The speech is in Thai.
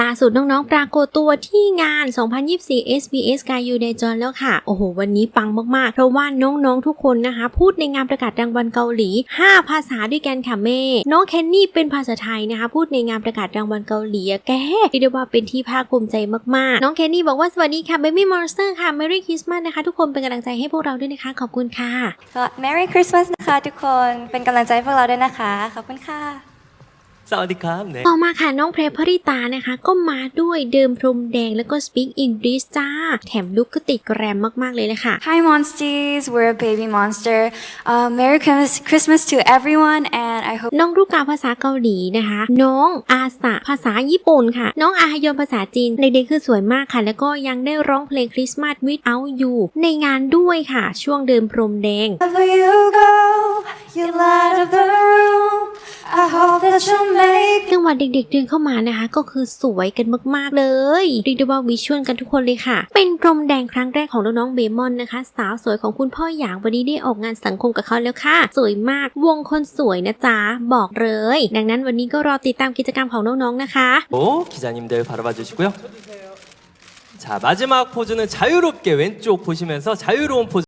ล่าสุดน้องๆ ปรากฏตัวที่งาน 2024 SBS g a y u d a j o n แล้วค่ะ โอ้โห วันนี้ปังมากๆ เพราะว่าน้องๆ ทุกคนนะคะ พูดในงานประกาศรางวัลเกาหลี 5 ภาษาด้วยกันค่ะแม่ น้องเคนนี่เป็นภาษาไทยนะคะ พูดในงานประกาศรางวัลเกาหลีแกเรียกได้ว่าเป็นที่ภาคภูมิใจมากๆ น้องเคนนี่บอกว่าสวัสดีค่ะ Baby Monster ค่ะ Merry Christmas นะคะ ทุกคนเป็นกำลังใจให้พวกเราด้วยนะคะ ขอบคุณค่ะ Merry Christmas นะคะ ทุกคน เป็นกำลังใจให้พวกเราด้วยนะคะ ขอบคุณค่ะ สวัสดีครับต่อมาค่ะน้องเพลพริตานะคะ ก็มาด้วยเดิมพรมแดงแล้วก็ speak English จ้า แถมลุกก็ติดแกรมมาก ๆ เลยเลยค่ะ Hi monsters we're a baby monster uh, Merry Christmas to everyone and I hope น้องรูกกาภาษาเกาหลีนะคะ น้องอาสาภาษาญี่ปุ่นค่ะ น้องอาฮยอนภาษาจีนในเด็กคือสวยมากค่ะ แล้วก็ยังได้ร้องเพลงคริสต์มาส without you ในงานด้วยค่ะ ช่วงเดิมพรมแดง you go, you light the จังหวะเด็กๆเดินเข้ามานะคะ ก็คือสวยกันมากๆเลยเรียกได้ว่าวิชวลกันทุกคนเลยค่ะ เป็นพรมแดงครั้งแรกของน้องๆเบมอนนะคะ สาวสวยของคุณพ่อหยางวันนี้ได้ออกงานสังคมกับเขาแล้วค่ะ สวยมากวงคนสวยนะจ๊ะ บอกเลย ดังนั้นวันนี้ก็รอติดตามกิจกรรมของน้องๆนะคะ 오, 기자님들 바라봐 주시고요. 자, 마지막 포즈는 자유롭게 왼쪽 보시면서 자유로운 포즈